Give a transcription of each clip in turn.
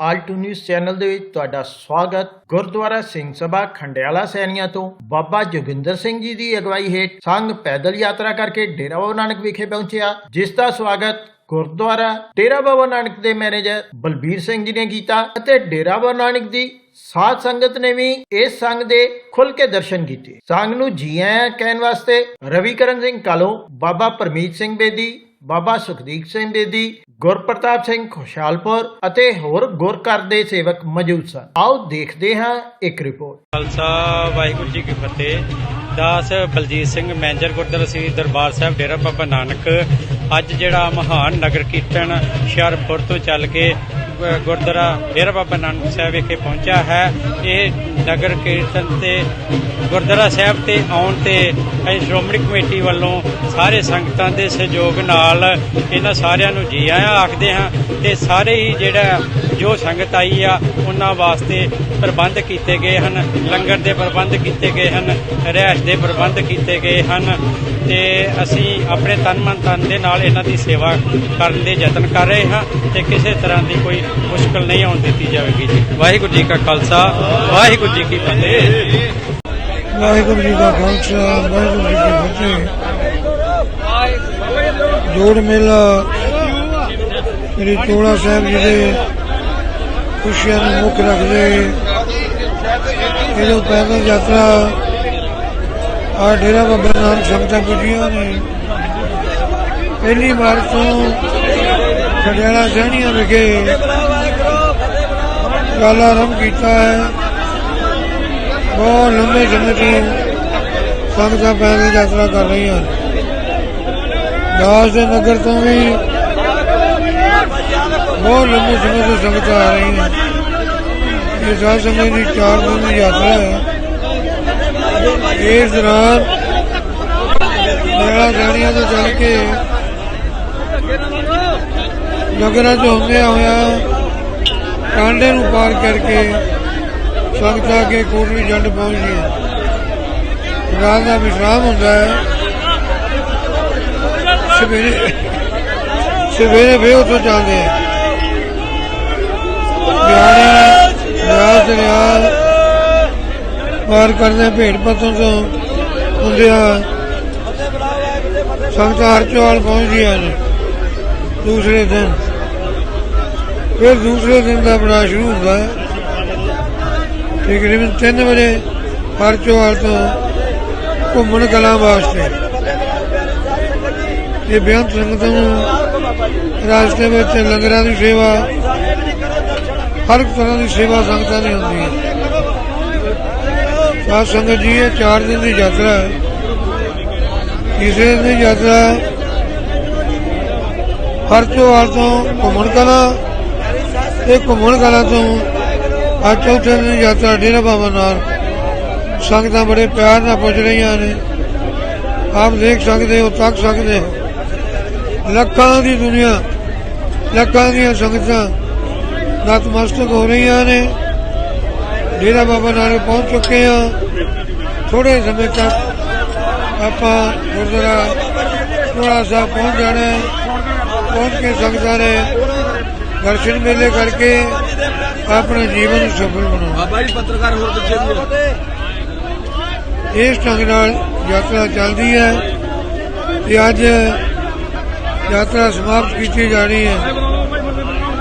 Alt news channel ਦੇ ਵਿੱਚ ਤੁਹਾਡਾ ਸਵਾਗਤ। ਗੁਰਦੁਆਰਾ ਸਿੰਘ ਸਭਾ ਖੰਡਿਆਲਾ ਸੈਣੀਆਂ ਤੋਂ ਬਾਬਾ ਜੋਗਿੰਦਰ ਸਿੰਘ ਜੀ ਦੀ ਅਗਵਾਈ ਹੇਠ ਸੰਘ ਪੈਦਲ ਯਾਤਰਾ ਕਰਕੇ ਡੇਰਾ ਬਾਬਾ ਨਾਨਕ ਵਿਖੇ ਪਹੁੰਚਿਆ, ਜਿਸ ਦਾ ਸਵਾਗਤ ਗੁਰਦੁਆਰਾ ਡੇਰਾ ਬਾਬਾ ਨਾਨਕ ਦੇ ਮੈਨੇਜਰ ਬਲਬੀਰ ਸਿੰਘ ਜੀ ਨੇ ਕੀਤਾ ਅਤੇ ਡੇਰਾ ਬਾਬਾ ਨਾਨਕ ਦੀ ਸਾਧ ਸੰਗਤ ਨੇ ਵੀ ਇਸ ਸੰਘ ਦੇ ਖੁੱਲ ਕੇ ਦਰਸ਼ਨ ਕੀਤੇ। ਸੰਘ ਨੂੰ ਜੀ ਆਇਆਂ ਕਹਿਣ ਵਾਸਤੇ ਰਵੀ ਕਰਨ ਸਿੰਘ ਕਾਲੋ ਬਾਬਾ ਪਰਮੀਤ ਸਿੰਘ ਬੇਦੀ, ਬਾਬਾ ਸੁਖਦੀਪ ਸਿੰਘ ਬੇਦੀ ਗੁਰਪ੍ਰਤਾਪ ਸਿੰਘ ਖੁਸ਼ਹਾਲਪੁਰ ਅਤੇ ਹੋਰ ਗੁਰਕਰ ਦੇ ਸੇਵਕ ਮੌਜੂਦ ਸਨ। ਆਓ ਦੇਖਦੇ ਹਾਂ ਇੱਕ ਰਿਪੋਰਟ। ਖਾਲਸਾ, ਵਾਹਿਗੁਰੂ ਜੀ ਕੀ ਫਤਿਹ। ਦਾਸ ਬਲਜੀਤ ਸਿੰਘ ਮੈਨੇਜਰ ਗੁਰਦੁਆਰਾ ਸ੍ਰੀ ਦਰਬਾਰ ਸਾਹਿਬ ਡੇਰਾ ਬਾਬਾ ਨਾਨਕ। ਅੱਜ ਜਿਹੜਾ ਮਹਾਨ ਨਗਰ ਕੀਰਤਨ ਹੁਸ਼ਿਆਰਪੁਰ ਤੋਂ ਚੱਲ ਕੇ ਗੁਰਦੁਆਰਾ ਡੇਰਾ ਬਾਬਾ ਨਾਨਕ ਸਾਹਿਬ ਵਿਖੇ ਪਹੁੰਚਿਆ ਹੈ। ਇਹ ਨਗਰ ਕੀਰਤਨ ਤੇ ਗੁਰਦੁਆਰਾ ਸਾਹਿਬ ਤੇ ਆਉਣ ਤੇ ਅਸੀਂ ਸ਼੍ਰੋਮਣੀ ਕਮੇਟੀ ਵੱਲੋਂ ਸਾਰੇ ਸੰਗਤਾਂ ਦੇ ਸਹਿਯੋਗ ਨਾਲ ਇਹਨਾਂ ਸਾਰਿਆਂ ਨੂੰ ਜੀ ਆਇਆਂ ਆਖਦੇ ਹਾਂ ਤੇ ਸਾਰੇ ਹੀ ਜਿਹੜਾ ਜੋ ਸੰਗਤ ਆਈ ਆ, ਉਹਨਾਂ ਵਾਸਤੇ ਪ੍ਰਬੰਧ ਕੀਤੇ ਗਏ ਹਨ। ਲੰਗਰ ਦੇ ਪ੍ਰਬੰਧ ਕੀਤੇ ਗਏ ਹਨ ਰਹਿائش ਦੇ ਪ੍ਰਬੰਧ ਕੀਤੇ ਗਏ ਹਨ ਤੇ ਅਸੀਂ ਆਪਣੇ ਤਨ ਮਨ ਤਨ ਦੇ ਨਾਲ ਇਹਨਾਂ ਦੀ ਸੇਵਾ ਕਰਨ ਦੇ ਯਤਨ ਕਰ ਰਹੇ ਹਾਂ ਤੇ ਕਿਸੇ ਤਰ੍ਹਾਂ ਦੀ ਕੋਈ ਮੁਸ਼ਕਲ ਨਹੀਂ ਆਉਣ ਦਿੱਤੀ ਜਾਵੇਗੀ ਜੀ। ਵਾਹਿਗੁਰੂ ਜੀ ਕਾ ਖਾਲਸਾ, ਵਾਹਿਗੁਰੂ ਜੀ ਕੀ ਫਤਿਹ। ਵਾਹਿਗੁਰੂ ਜੀ ਦਾ ਖਾਲਸਾ, ਵਾਹਿਗੁਰੂ ਜੀ ਕੀ ਫਤਿਹ। ਜੋੜ ਮੇਲਾ, ਸ੍ਰੀ ਚੋਲਾ ਸਾਹਿਬ ਜੀ ਖੁਸ਼ੀਆਂ ਨੂੰ ਮੁੱਖ ਰੱਖਦੇ ਇਹੋ ਪੈਦਲ ਯਾਤਰਾ ਆ ਡੇਰਾ ਬਾਬਾ ਨਾਨਕ ਸੰਗਤਾਂ ਪੁੱਜੀਆਂ ਨੇ। ਪਹਿਲੀ ਵਾਰ ਤੋਂ ਖੜਿਆਲਾ ਸਹਿਣੀਆਂ ਵਿਖੇ ਗੱਲ ਆਰੰਭ ਕੀਤਾ ਹੈ। ਬਹੁਤ ਲੰਬੇ ਸਮੇਂ ਤੋਂ ਸੰਗਤਾਂ ਪੈਦਲ ਯਾਤਰਾ ਕਰ ਰਹੀਆਂ ਹਨ ਦਾਸ ਦੇ ਨਗਰ ਤੋਂ ਵੀ ਬਹੁਤ ਲੰਬੇ ਸਮੇਂ ਤੋਂ ਸੰਗਤ ਆ ਰਹੀਆਂ ਇਹ ਸਾਧ ਸਮੇਂ ਦੀ ਚਾਰ ਦਿਨ ਦੀ ਯਾਤਰਾ ਹੈ। ਇਸ ਦੌਰਾਨ ਮੇਰਾ ਜਾਣੀਆਂ ਤੋਂ ਚੱਲ ਕੇ ਨਗਰਾਂ ਚ ਹੁੰਦਿਆਂ ਹੋਇਆ ਕਾਂਡੇ ਨੂੰ ਪਾਰ ਕਰਕੇ ਸੰਗਤ ਆ ਕੇ ਕੋਟਲੀ ਜੰਡ ਪਹੁੰਚੀਆਂ ਰਾਤ ਦਾ ਵਿਸ਼ਰਾਮ ਹੁੰਦਾ ਹੈ। ਸਵੇਰੇ ਸਵੇਰੇ ਵੇ ਉੱਥੋਂ ਚੱਲਦੇ ਆ ਬਿਆਰੀ ਬਿਆਸ ਦਰਿਆ ਪਾਰ ਕਰਦੇ ਆ ਭੇੜ ਤੋਂ ਹੁੰਦਿਆਂ ਸੰਗਤਾਂ ਹਰਚੌਲ ਪਹੁੰਚਦੀਆਂ ਨੇ ਦੂਸਰੇ ਦਿਨ। ਫਿਰ ਦੂਸਰੇ ਦਿਨ ਦਾ ਬਣਾ ਸ਼ੁਰੂ ਹੁੰਦਾ ਹੈ। ਤਕਰੀਬਨ 3 ਵਜੇ ਹਰਚੋਵਾਲ ਤੋਂ ਘੁੰਮਣ ਕਲਾਂ ਵਾਸਤੇ। ਇਹ ਬੇਅੰਤ ਸੰਗਤਾਂ ਨੂੰ ਰਾਸਤੇ ਵਿੱਚ ਲੰਗਰਾਂ ਦੀ ਸੇਵਾ ਹਰ ਇੱਕ ਤਰ੍ਹਾਂ ਦੀ ਸੇਵਾ ਸੰਗਤਾਂ ਦੀ ਹੁੰਦੀ ਹੈ। ਸਾਧ ਸੰਗਤ ਜੀ, ਇਹ 4 ਦਿਨ ਦੀ ਯਾਤਰਾ ਹੈ। ਤੀਸਰੇ ਦਿਨ ਦੀ ਯਾਤਰਾ ਹਰ ਹਰਚੋਵਾਲ ਤੋਂ ਘੁੰਮਣ ਕਲਾ ਇਹ ਘੁੰਮਣ ਕਲਾ ਤੋਂ ਅੱਜ ਚੌਥੇ ਦਿਨ ਯਾਤਰਾ ਡੇਰਾ ਬਾਬਾ ਨਾਲ ਸੰਗਤਾਂ ਬੜੇ ਪਿਆਰ ਨਾਲ ਪੁੱਜ ਰਹੀਆਂ ਨੇ। ਆਪ ਦੇਖ ਸਕਦੇ ਹੋ, ਤੱਕ ਸਕਦੇ ਹੋ। ਲੱਖਾਂ ਦੀ ਦੁਨੀਆ, ਲੱਖਾਂ ਦੀਆਂ ਸੰਗਤਾਂ ਨਤਮਸਤਕ ਹੋ ਰਹੀਆਂ ਨੇ। ਡੇਰਾ ਬਾਬਾ ਨਾਲ ਪਹੁੰਚ ਚੁੱਕੇ ਆ। ਥੋੜੇ ਸਮੇਂ ਤੱਕ ਆਪਾਂ ਗੁਰਦੁਆਰਾ ਚੋੜਾ ਸਾਹਿਬ ਪਹੁੰਚ ਜਾਣਾ ਪਹੁੰਚ ਕੇ ਸੰਗਤਾਂ ਨੇ ਦਰਸ਼ਨ ਮੇਲੇ ਕਰਕੇ ਆਪਣੇ ਜੀਵਨ ਨੂੰ ਸਫਲ ਬਣਾਉਣਾ। ਬਾਬਾ ਜੀ ਪੱਤਰਕਾਰ ਹੋਰ ਵੀ ਇਸ ਢੰਗ ਨਾਲ ਯਾਤਰਾ ਚੱਲਦੀ ਹੈ ਤੇ ਅੱਜ ਯਾਤਰਾ ਸਮਾਪਤ ਕੀਤੀ ਜਾਣੀ ਹੈ।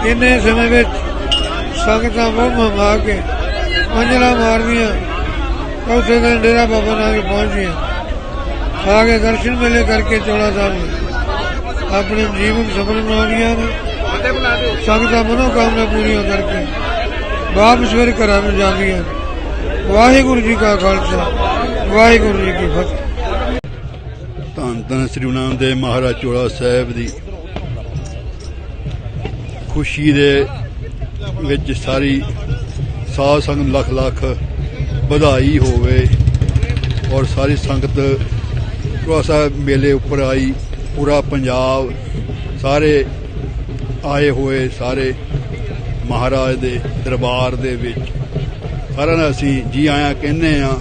ਇੰਨੇ ਸਮੇਂ ਵਿੱਚ ਸੰਗਤਾਂ ਬਹੁਤ ਮਾ ਕੇ ਮੰਜਲਾ ਮਾਰਦੀਆਂ ਚੌਥੇ ਦਿਨ ਡੇਰਾ ਬਾਬਾ ਨਾਲ ਪਹੁੰਚੀਆਂ। ਆ ਕੇ ਦਰਸ਼ਨ ਮੇਲੇ ਕਰਕੇ ਚੋਲਾ ਸਾਹਿਬ ਆਪਣੇ ਜੀਵਨ ਸਫਲ ਬਣਾਉਣੀਆਂ ਨੇ। ਸੰਗਤਾਂ ਮਨੋਕਾਮਨਾ ਪੂਰੀਆਂ ਕਰਕੇ ਵਾਪਸ ਫਿਰ ਘਰਾਂ ਨੂੰ ਜਾਂਦੀਆਂ ਵਾਹਿਗੁਰੂ ਜੀ ਕਾ ਖਾਲਸਾ, ਵਾਹਿਗੁਰੂ ਜੀ ਕੀ ਫਤਿਹ। ਧੰਨ ਧੰਨ ਸ੍ਰੀ ਗੁਰੂ ਨਾਨਕ ਦੇਵ ਮਹਾਰਾਜ ਚੋਲਾ ਸਾਹਿਬ ਦੀ ਖੁਸ਼ੀ ਦੇ ਵਿੱਚ ਸਾਰੀ ਸਾਧ ਸੰਗਤ ਲੱਖ ਲੱਖ ਵਧਾਈ ਹੋਵੇ ਔਰ ਸਾਰੀ ਸੰਗਤ ਚੋਲਾ ਸਾਹਿਬ ਮੇਲੇ ਉੱਪਰ ਆਈ, ਪੂਰਾ ਪੰਜਾਬ ਸਾਰੇ ਆਏ ਹੋਏ ਸਾਰੇ ਮਹਾਰਾਜ ਦੇ ਦਰਬਾਰ ਦੇ ਵਿੱਚ। ਸਾਰਿਆਂ ਦਾ ਅਸੀਂ ਜੀ ਆਇਆਂ ਕਹਿੰਦੇ ਆ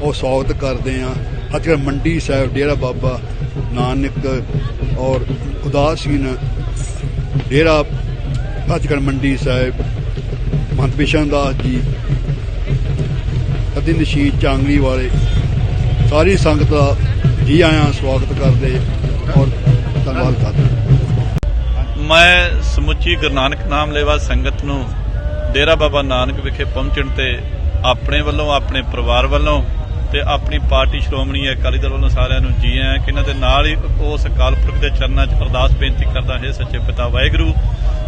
ਉਹ ਸਵਾਗਤ ਕਰਦੇ ਆ ਅੱਜ ਮੰਡੀ ਸਾਹਿਬ, ਡੇਰਾ ਬਾਬਾ ਨਾਨਕ ਔਰ ਉਦਾਸੀਨ ਡੇਰਾ ਅੱਜ ਮੰਡੀ ਸਾਹਿਬ ਬਿਸ਼ਨ ਦਾਸ ਜੀ, ਅਤੇ ਨਸ਼ੀਦ ਚਾਂਗਲੀ ਵਾਲੇ, ਸਾਰੀ ਸੰਗਤ ਦਾ ਜੀ ਆਇਆਂ ਸਵਾਗਤ ਕਰਦੇ ਔਰ ਧੰਨਵਾਦ ਕਰਦੇ ਮੈਂ ਸਮੁੱਚੀ ਗੁਰੂ ਨਾਨਕ ਨਾਮ ਲੈਵਾ ਸੰਗਤ ਨੂੰ ਡੇਰਾ ਬਾਬਾ ਨਾਨਕ ਵਿਖੇ ਪਹੁੰਚਣ ਤੇ ਆਪਣੇ ਵੱਲੋਂ, ਆਪਣੇ ਪਰਿਵਾਰ ਵੱਲੋਂ ਤੇ ਆਪਣੀ ਪਾਰਟੀ ਸ਼੍ਰੋਮਣੀ ਅਕਾਲੀ ਦਲ ਵੱਲੋਂ ਸਾਰਿਆਂ ਨੂੰ ਜੀ ਆਇਆਂ ਕਿ ਇਹਨਾਂ ਦੇ ਨਾਲ ਹੀ ਉਸ ਅਕਾਲ ਪੁਰਖ ਦੇ ਚਰਨਾਂ 'ਚ ਅਰਦਾਸ ਬੇਨਤੀ ਕਰਦਾ ਹੈ ਸੱਚੇ ਪਿਤਾ ਵਾਹਿਗੁਰੂ,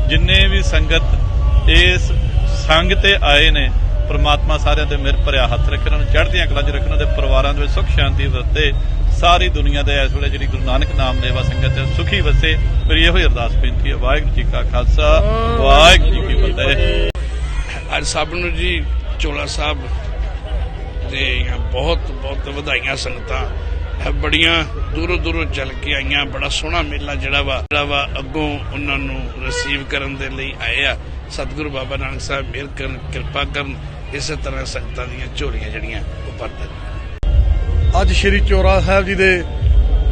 ਜਿੰਨੇ ਵੀ ਸੰਗਤ ਇਸ ਸੰਗ ਤੇ ਆਏ ਨੇ, ਪ੍ਰਮਾਤਮਾ ਸਾਰਿਆਂ ਤੇ ਮਿਹਰ ਭਰਿਆ ਹੱਥ ਰੱਖੇ, ਉਹਨਾਂ ਨੂੰ ਚੜ੍ਹਦੀਆਂ ਕਲਾਂ 'ਚ ਰੱਖਣ ਦੇ ਪਰਿਵਾਰਾਂ ਦੇ ਵਿੱਚ ਸੁਖ, ਸ਼ਾਂਤੀ ਵਰਤੇ, ਸਾਰੀ ਦੁਨੀਆ ਦੇ ਇਸ ਵੇਲੇ ਜਿਹੜੀ ਗੁਰੂ ਨਾਨਕ ਨਾਮ ਲੈਵਾ ਸੰਗਤ ਸੁਖੀ ਵਸੇ, ਮੇਰੀ ਇਹੋ ਹੀ ਅਰਦਾਸ ਬੇਨਤੀ ਹੈ, ਵਾਹਿਗੁਰੂ ਜੀ ਕਾ ਖਾਲਸਾ, ਵਾਹਿਗੁਰੂ ਜੀ ਕੀ ਫਤਿਹ। ਅੱਜ ਸਭ ਨੂੰ ਜੀ, ਚੋਲਾ ਸਾਹਿਬ ਦੇ ਬਹੁਤ ਬਹੁਤ ਵਧਾਈਆਂ ਸੰਗਤਾਂ। ਬੜੀਆਂ ਦੂਰੋਂ ਦੂਰੋਂ ਚੱਲ ਕੇ ਆਈਆਂ, ਬੜਾ ਸੋਹਣਾ ਮੇਲਾ ਜਿਹੜਾ ਵਾ ਜਿਹੜਾ ਵਾ ਅੱਗੋਂ ਉਹਨਾਂ ਨੂੰ ਰਿਸੀਵ ਕਰਨ ਦੇ ਲਈ ਆਏ ਆ। ਸਤਿਗੁਰੂ ਬਾਬਾ ਨਾਨਕ ਸਾਹਿਬ ਮਿਹਰ ਕਰਨ, ਕਿਰਪਾ ਕਰਨ, ਇਸੇ ਤਰ੍ਹਾਂ ਸੰਗਤਾਂ ਦੀਆਂ ਝੋਲੀਆਂ ਜਿਹੜੀਆਂ ਉਹ ਭਰਦੇ ਅੱਜ ਸ਼੍ਰੀ ਚੋਰਾ ਸਾਹਿਬ ਜੀ ਦੇ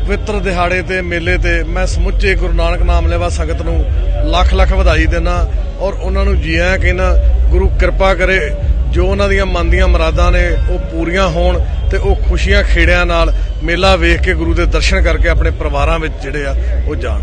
ਪਵਿੱਤਰ ਦਿਹਾੜੇ ਤੇ, ਮੇਲੇ ਤੇ ਮੈਂ ਸਮੁੱਚੇ ਗੁਰੂ ਨਾਨਕ ਨਾਮ ਲੈਵਾ ਸੰਗਤ ਨੂੰ ਲੱਖ ਲੱਖ ਵਧਾਈ ਦਿੰਦਾ ਔਰ ਉਹਨਾਂ ਨੂੰ ਜੀ ਆਇਆਂ ਕਹਿੰਦਾ ਗੁਰੂ ਕਿਰਪਾ ਕਰੇ, ਜੋ ਉਹਨਾਂ ਦੀਆਂ ਮਨ ਦੀਆਂ ਮੁਰਾਦਾਂ ਨੇ, ਉਹ ਪੂਰੀਆਂ ਹੋਣ ਤੇ ਉਹ ਖੁਸ਼ੀਆਂ ਖੇੜਿਆਂ ਨਾਲ ਮੇਲਾ ਵੇਖ ਕੇ ਗੁਰੂ ਦੇ ਦਰਸ਼ਨ ਕਰਕੇ ਆਪਣੇ ਪਰਿਵਾਰਾਂ ਵਿੱਚ ਜਿਹੜੇ ਆ, ਉਹ ਜਾਣ।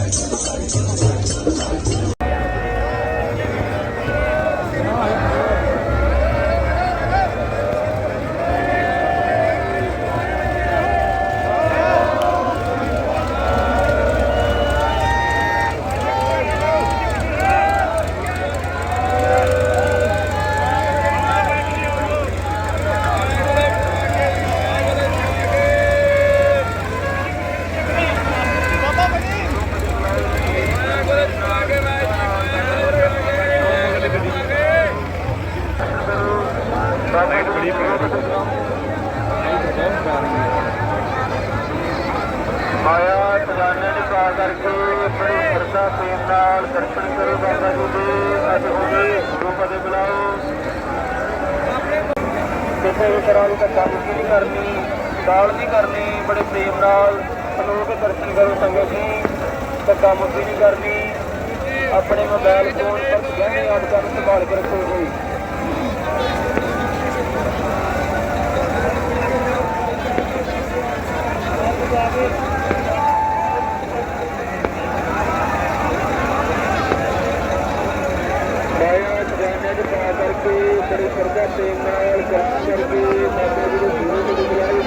ਆਇਆ ਖਜ਼ਾਨੇ ਦੀ ਪਾ ਕਰਕੇ ਬੜੀ ਸ਼ਰਧਾ ਪ੍ਰੇਮ ਨਾਲ ਦਰਸ਼ਨ ਕਰੋ ਬਾਬਾ ਜੀ ਦੇ ਅੱਜ ਹੋਵੇ ਗੁਰੂ ਪਦੇ ਬੁਲਾਓ ਕਿਸੇ ਵੀ ਧੱਕਾ ਮੁੱਕੀ ਨਹੀਂ ਕਰਨੀ, ਦਾਲ ਨਹੀਂ ਕਰਨੀ, ਬੜੇ ਪ੍ਰੇਮ ਨਾਲ ਸਲੋ ਕੇ ਦਰਸ਼ਨ ਕਰੋ ਸੰਗਤ ਜੀ ਧੱਕਾ ਮੁੱਕੀ ਨਹੀਂ ਕਰਨੀ। ਆਪਣੇ ਮੋਬਾਈਲ ਫੋਨ ਪਰ ਗਹਿਣੇ ਆਦਿ ਨੂੰ ਸੰਭਾਲ ਕੇ ਰੱਖੋ ਜੀ ਆਇਆ ਖਜ਼ਾਨੇ ਦੀ ਪਾ ਕਰਕੇ ਬੜੀ ਸ਼ਰਧਾ ਪ੍ਰੇਮ ਨਾਲ ਦਰਸ਼ਨ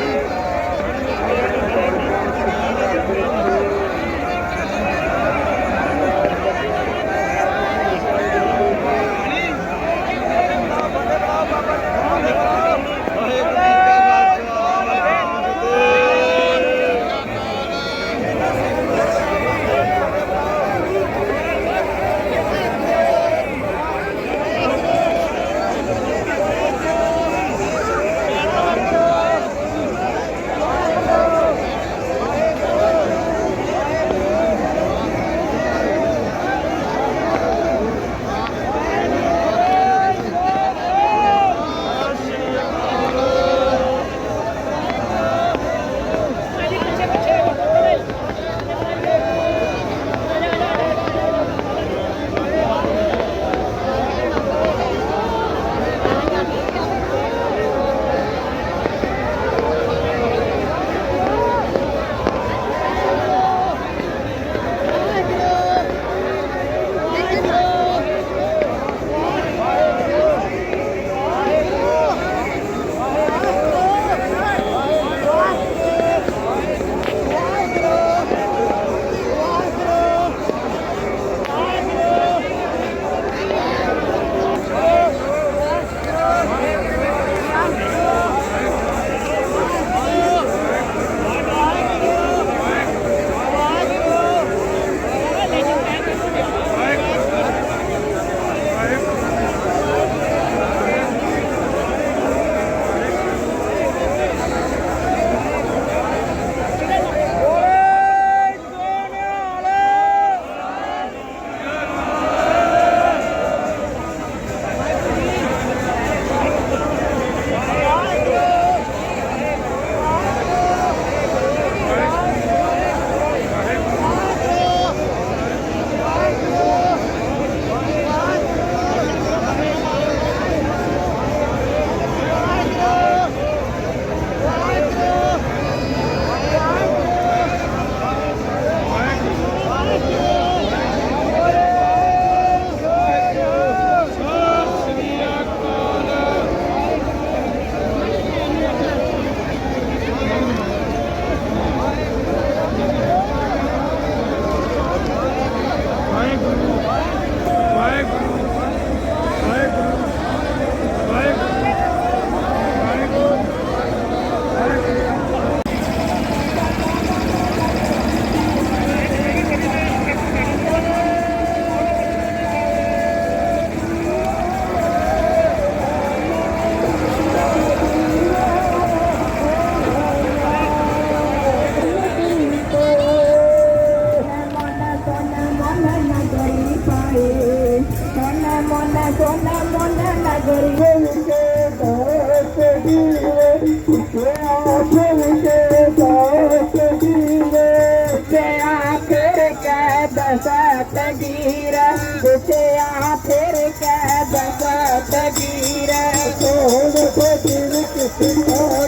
ਦਸਤ ਗੀਰ ਤੇ ਕੈ ਦਸਤ ਗੀਰ ਸੋਨ ਫਕੀਰ ਕਿਸ ਕਾਟੇ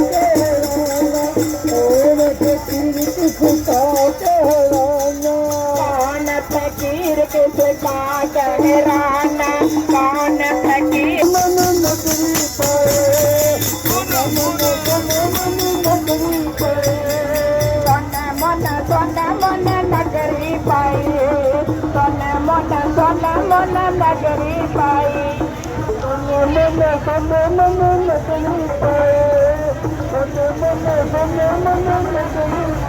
ਮੋਨਾ ਸੋਨਾ ਮੋਨਾ ਨਗਰੀ ਪਾਈ ਸੋਨਾ ਮੋਨਾ ਸੋਨਾ ਮੋਨਾ ਨਗਰੀ ਪਾਈ ਸੋਨਾ ਮੋਨਾ ਸੋਨਾ ਮੋਨਾ ਨਗਰੀ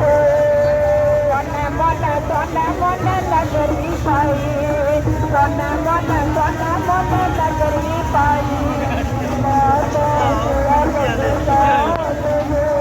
ਪਾਈ ਸੋਨਾ ਮੋਨਾ ਸੋਨਾ ਮੋਨਾ ਨਗਰੀ ਪਾਈ ਸੋਨਾ ਮੋਨਾ ਸੋਨਾ ਮੋਨਾ ਨਗਰੀ ਪਾਈ ਮਾਤਾ ਤੇਰਾ ਨਾਮ ਮਾਤਾ ਤੇਰਾ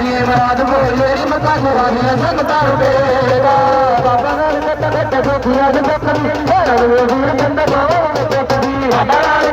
ਬਾਬਰੀ ਇਹ ਬਰਾਦ ਬੋਲੇ ਨੀ ਮਤਾ ਜਵਾਨੀਆਂ ਸਭ ਤਾਂ ਰੋਵੇ ਬਾਬਾ ਨਾਲ ਕਦੇ ਕਦੇ ਦੁਖੀਆਂ ਦੇ ਕਰੀ ਹੋਰ ਹੋਰ ਬੰਦਾ ਬਾਬਾ ਦੇ ਕਰੀ ਬਾਬਾ ਨਾਲ